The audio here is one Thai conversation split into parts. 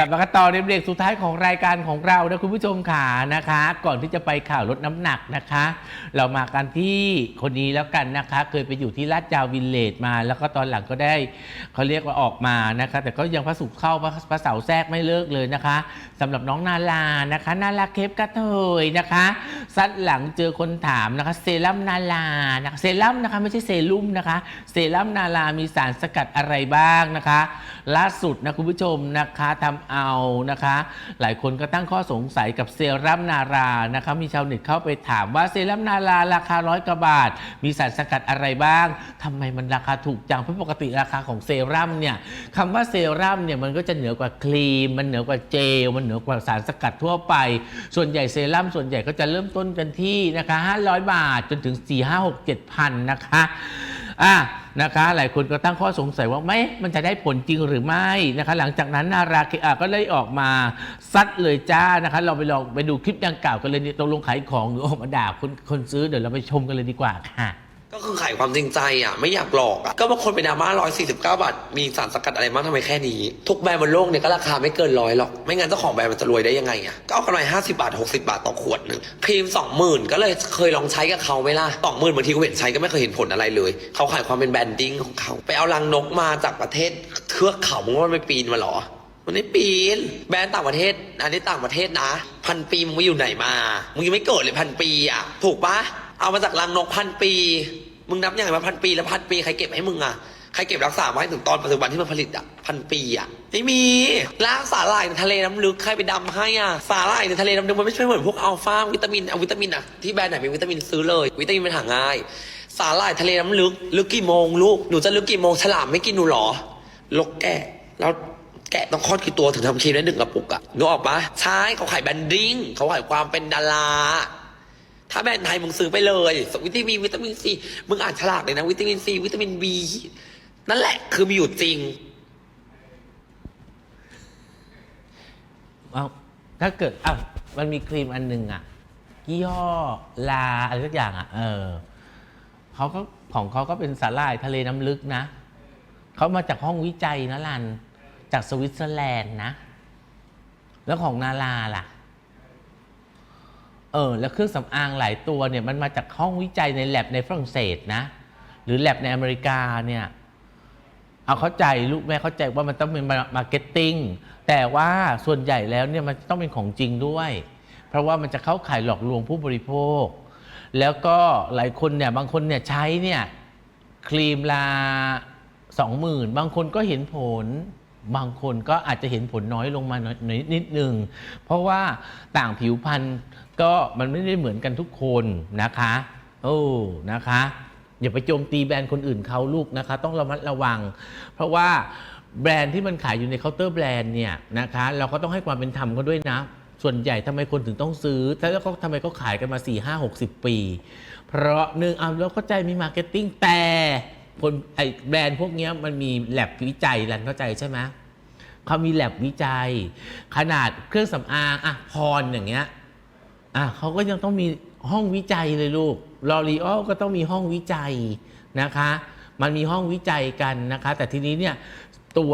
กลับมากันต่อในเบรกสุดท้ายของรายการของเรานะคุณผู้ชมขานะคะ ก่อนที่จะไปข่าวลดน้ำหนักนะคะ เรามากันที่คนนี้แล้วกันนะคะ เคยไปอยู่ที่ลาดยาววิลเลจมา แล้วก็ตอนหลังก็ได้เขาเรียกว่าออกมานะคะ แต่ก็ยังพระสุขเข้าพระพระเสาแทรกไม่เลิกเลยนะคะสำหรับน้องนาลานะคะนาลาเคปกระเทยนะคะซัดหลังเจอคนถามนะคะเซรั่มนาลานะคะเซรั่มนะคะไม่ใช่เซรุ่มนะคะเซรั่มนาลามีสารสกัดอะไรบ้างนะคะล่าสุดนะคุณผู้ชมนะคะทำเอานะคะ หลายคนก็ตั้งข้อสงสัยกับเซรั่มนารานะคะมีชาวเน็ตเข้าไปถามว่าเซรั่มนาราราคาร้อยกว่าบาท มีสารสกัดอะไรบ้างทำไมมันราคาถูกจังเพราะปกติราคาของเซรั่มเนี่ยคำว่าเซรั่มเนี่ยมันก็จะเหนือกว่าครีม มันเหนือกว่าเจลมันเหนือกว่าสารสกัดทั่วไป ส่วนใหญ่เซรั่มส่วนใหญ่ก็จะเริ่มต้นกันที่นะคะ500 บาทจนถึง 4 5 6 7พันนะคะอะ นะคะหลายคนก็ตั้งข้อสงสัยว่าไม่มันจะได้ผลจริงหรือไม่นะคะ หลังจากนั้นนาราเคอาก็เลยออกมาซัดเลยจ้านะคะ เราไปลองไปดูคลิปดังกล่าวกันเลยนี่ตกลงขายของหรือออกมาด่าคนคนซื้อเดี๋ยวเราไปชมกันเลยดีกว่าค่ะ ก็คือขายความจริงใจอะไม่อยากหลอกอะก็บางคนเป็นดราม่าร้อยสี่สิบเก้าบาทมีสารสกัดอะไรบ้างทำไมแค่นี้ ทุกแบรนด์บนโลกเนี่ยก็ราคาไม่เกินร้อยหรอก ไม่งั้นเจ้าของแบรนด์มันจะรวยได้ยังไงอะก็เอากำไรห้าสิบาทหกสิบาทต่อขวดหนึ่งครีมสองหมื่นก็เลยเคยลองใช้กับเขาไหมล่ะสองหมื่นบางทีกูเห็นใช้ก็ไม่เคยเห็นผลอะไรเลย เขาขายความเป็นแบรนดิ้งของเขาไปเอารังนกมาจากประเทศเทือกเขามึงว่ามันไปปีนมาหรอมันไม่ปีนแบรนด์ต่างประเทศ อันนี้ต่างประเทศนะ พันปีมึงไปอยู่ไหนมามึงยังไม่เกิดเลยพันปีอะถูกปะ เอามาจากรังนกพันปี มึงนับยังไงมาพันปีแล้วพันปีใครเก็บให้มึงอะใครเก็บรักษาไว้ถึงตอนปัจจุบันที่มันผลิตอะพันปีอะไม่มีล้างสาหร่ายในทะเลน้ำลึกใครไปดำให้อะสาหร่ายในทะเลน้ำลึกมันไม่ใช่เหมือนพวกอัลฟาวิตามินเอาวิตามินอะที่แบรนด์ไหนมีวิตามินซื้อเลย วิตามินมันหาง่าย สาหร่ายทะเลน้ำลึก ลึกกี่โมงลูกหนูจะลึกกี่โมงฉลามไม่กินหนูหรอลกแกะแล้วแกะต้องคลอดกี่ตัวถึงทำครีมได้หนึ่งกระปุกอะนึกออกปะใช่เขาขายแบรนดิ้งเขาขายความเป็นดารา ถ้าแบรนด์ไทยมึงซื้อไปเลยวิตามินวิตามินซีมึงอ่านฉลากเลยนะ วิตามินซีวิตามินบีนั่นแหละ คือมีอยู่จริงเอาถ้าเกิดอะมันมีครีมอันหนึ่งอะยี่ห้อลาอะไรสักอย่างอะ เออเขาก็ของเขาก็เป็นสาหร่ายทะเลน้ำลึกนะเขามาจากห้องวิจัยนะลัน จากสวิตเซอร์แลนด์นะ แล้วของนาลาล่ะ เออแล้วเครื่องสำอางหลายตัวเนี่ยมันมาจากห้องวิจัยในแลบในฝรั่งเศสนะ หรือแลบในอเมริกาเนี่ยเอาเข้าใจลูกแม่เข้าใจว่ามันต้องเป็นมาร์เก็ตติ้งแต่ว่าส่วนใหญ่แล้วเนี่ยมันต้องเป็นของจริงด้วย เพราะว่ามันจะเข้าข่ายหลอกลวงผู้บริโภค แล้วก็หลายคนเนี่ยบางคนเนี่ยใช้เนี่ยครีมละสองหมื่นบางคนก็เห็นผล บางคนก็อาจจะเห็นผลน้อยลงมาหน่อยนิดนึง เพราะว่าต่างผิวพรรณก็มันไม่ได้เหมือนกันทุกคนนะคะ โอ้นะคะอย่าไปโจมตีแบรนด์คนอื่นเขาลูกนะคะ ต้องระมัดระวัง เพราะว่าแบรนด์ที่มันขายอยู่ในเคาน์เตอร์แบรนด์เนี่ยนะคะเราก็ต้องให้ความเป็นธรรมเขาด้วยนะ ส่วนใหญ่ทำไมคนถึงต้องซื้อ แล้วเขาทำไมเขาขายกันมา 4 5 60 ปี เพราะหนึ่งเอาแล้วเข้าใจมีมาร์เก็ตติ้งแต่ คนไอแบรนด์พวกนี้มันมีแลบวิจัยรันเข้าใจใช่ไหมเขามีแลบวิจัย ขนาดเครื่องสำอางอะพรอย่างเงี้ยอะเขาก็ยังต้องมีห้องวิจัยเลยลูกลอรีออลก็ต้องมีห้องวิจัยนะคะ มันมีห้องวิจัยกันนะคะ แต่ทีนี้เนี่ยตัว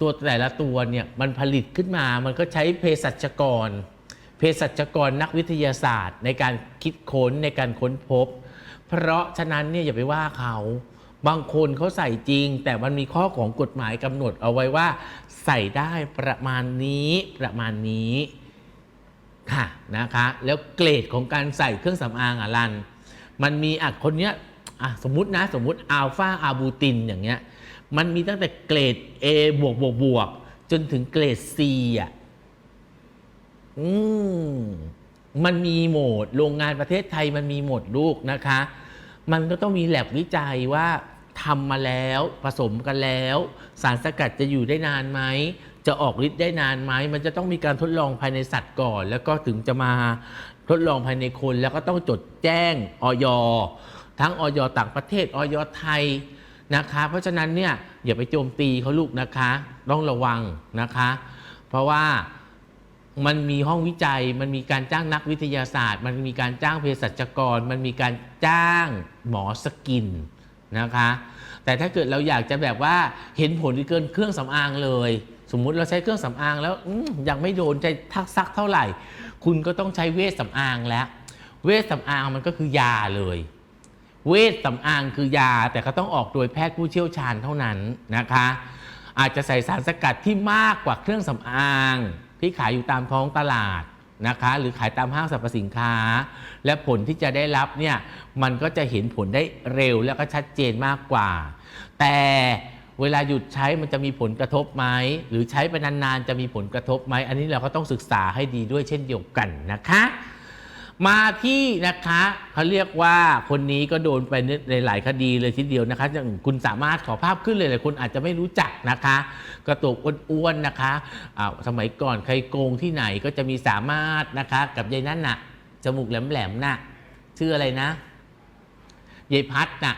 ตัวแต่ละตัวเนี่ยมันผลิตขึ้นมามันก็ใช้เภสัชกร เภสัชกรนักวิทยาศาสตร์ ในการคิดค้นในการค้นพบ เพราะฉะนั้นเนี่ยอย่าไปว่าเขา บางคนเขาใส่จริง แต่มันมีข้อของกฎหมายกำหนดเอาไว้ว่า ใส่ได้ประมาณนี้ประมาณนี้ค่ะนะคะ แล้วเกรดของการใส่เครื่องสำอางอะรัน มันมีอะคนเนี้ยอะสมมตินะสมมติอัลฟาอาบูตินอย่างเงี้ยมันมีตั้งแต่เกรด A บวกบวกบวกจนถึงเกรด C อะ อืม มันมีโหมดโรงงานประเทศไทยมันมีโหมดลูกนะคะ มันก็ต้องมีแลบวิจัยว่าทำมาแล้วผสมกันแล้ว สารสกัดจะอยู่ได้นานไหม จะออกฤทธิ์ได้นานไหม มันจะต้องมีการทดลองภายในสัตว์ก่อน แล้วก็ถึงจะมาทดลองภายในคน แล้วก็ต้องจดแจ้งออยทั้งออยต่างประเทศออยไทยนะคะ เพราะฉะนั้นเนี่ยอย่าไปโจมตีเขาลูกนะคะ ต้องระวังนะคะ เพราะว่า มันมีห้องวิจัย มันมีการจ้างนักวิทยาศาสตร์ มันมีการจ้างเภสัชกร มันมีการจ้างหมอสกินนะคะ แต่ถ้าเกิดเราอยากจะแบบว่าเห็นผลเกินเครื่องสำอางเลย สมมุติเราใช้เครื่องสำอางแล้วยังไม่โดนใจทักซักเท่าไหร่ คุณก็ต้องใช้เวชสำอางแล้ว เวชสำอางมันก็คือยาเลย เวชสำอางคือยาแต่ก็ต้องออกโดยแพทย์ผู้เชี่ยวชาญเท่านั้นนะคะ อาจจะใส่สารสกัดที่มากกว่าเครื่องสำอาง ที่ขายอยู่ตามท้องตลาดนะคะหรือขายตามห้างสรรพสินค้า และผลที่จะได้รับเนี่ยมันก็จะเห็นผลได้เร็วแล้วก็ชัดเจนมากกว่า แต่เวลาหยุดใช้มันจะมีผลกระทบไหมหรือใช้ไปนานๆจะมีผลกระทบไหมอันนี้เราก็ต้องศึกษาให้ดีด้วยเช่นเดียวกันนะคะ มาที่นะคะเขาเรียกว่าคนนี้ก็โดนไปในหลายคดีเลยทีเดียวนะคะอย่างคุณสามารถขอภาพขึ้นเลยหลายคนอาจจะไม่รู้จักนะคะ กระตุกอ้วนๆนะคะอ่าสมัยก่อนใครโกงที่ไหนก็จะมีสามารถนะคะ กับยายนั่นน่ะจมูกแหลมๆน่ะชื่ออะไรนะยายพัดน่ะ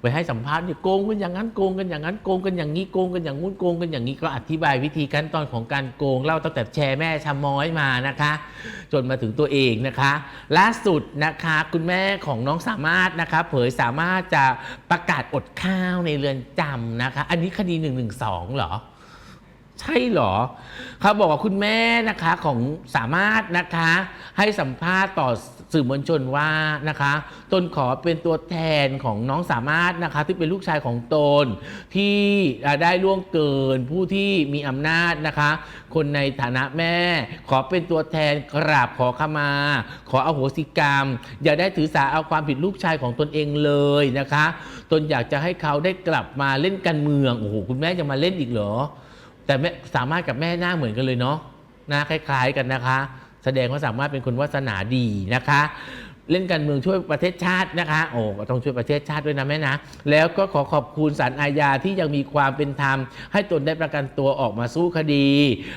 ไปให้สัมภาษณ์เนี่ยโกงกันอย่างนั้นโกงกันอย่างนั้นโกงกันอย่างนี้โกงกันอย่างงู้นโกงกันอย่างนี้ก็อธิบายวิธีขั้นตอนของการโกงเล่าตั้งแต่แชร์แม่ชะม้อยมานะคะ จนมาถึงตัวเองนะคะล่าสุดนะคะคุณแม่ของน้องสามารถนะคะเผยสามารถจะประกาศอดข้าวในเรือนจำนะคะ อันนี้คดี1นึเหรอใช่เหรอเขาบอกว่าคุณแม่นะคะของสามารถนะคะให้สัมภาษณ์ต่อ สื่อมวลชนว่านะคะตนขอเป็นตัวแทนของน้องสามารถนะคะที่เป็นลูกชายของตนที่ได้ล่วงเกินผู้ที่มีอำนาจนะคะ คนในฐานะแม่ ขอเป็นตัวแทนกราบขอขมา ขออโหสิกรรม อย่าได้ถือสาเอาความผิดลูกชายของตนเองเลยนะคะ ตนอยากจะให้เขาได้กลับมาเล่นการเมืองโอ้โหคุณแม่จะมาเล่นอีกเหรอแต่แม่สามารถกับแม่หน้าเหมือนกันเลยเนาะหน้าคล้าย ๆ กันนะคะ แสดงว่าสามารถเป็นคนวาสนาดีนะคะ เล่นการเมืองช่วยประเทศชาตินะคะ โอ้ก็ต้องช่วยประเทศชาติด้วยนะแม่นะ แล้วก็ขอขอบคุณศาลอาญาที่ยังมีความเป็นธรรม ให้ตนได้ประกันตัวออกมาสู้คดี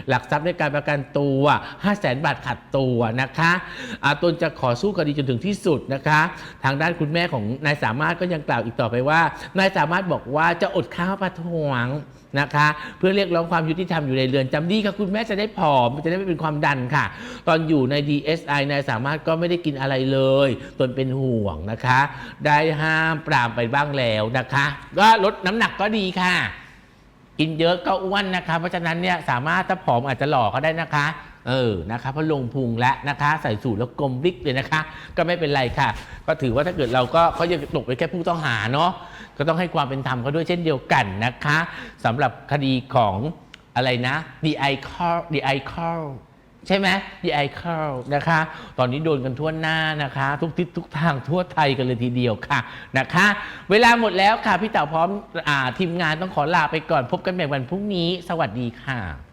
หลักทรัพย์ในการประกันตัว5 0 0แสนบาทขัดตัวนะคะอาตนจะขอสู้คดีจนถึงที่สุดนะคะ ทางด้านคุณแม่ของนายสามารถก็ยังกล่าวอีกต่อไปว่า นายสามารถบอกว่าจะอดข้าวประท้วง นะคะ เพื่อเรียกร้องความยุติธรรมอยู่ในเรือนจำดีค่ะคุณแม่จะได้ผอมจะได้ไม่เป็นความดันค่ะ ตอนอยู่ใน DSI นายสามารถก็ไม่ได้กินอะไรเลยตนเป็นห่วงนะคะ ได้ห้ามปรามไปบ้างแล้วนะคะ ก็ลดน้ำหนักก็ดีค่ะ กินเยอะก็อ้วนนะคะ เพราะฉะนั้นเนี่ยสามารถถ้าผอมอาจจะหล่อก็ได้นะคะ เออนะคะเพราะลงพุงแล้วนะคะ ใส่สูทแล้วกลมบิ๊กเลยนะคะ ก็ไม่เป็นไรค่ะ ก็ถือว่าถ้าเกิดเราก็เขาจะตกไปแค่ผู้ต้องหาเนาะก็ต้องให้ความเป็นธรรมเขาด้วยเช่นเดียวกันนะคะสำหรับคดีของอะไรนะ DI call DI call ใช่ไหม DI call นะคะ ตอนนี้โดนกันทั่วหน้านะคะ ทุกทิศทุกทางทั่วไทยกันเลยทีเดียวค่ะนะคะ เวลาหมดแล้วค่ะ พี่เต่าพร้อมอทีมงานต้องขอลาไปก่อนพบกันใหม่วันพรุ่งนี้ สวัสดีค่ะ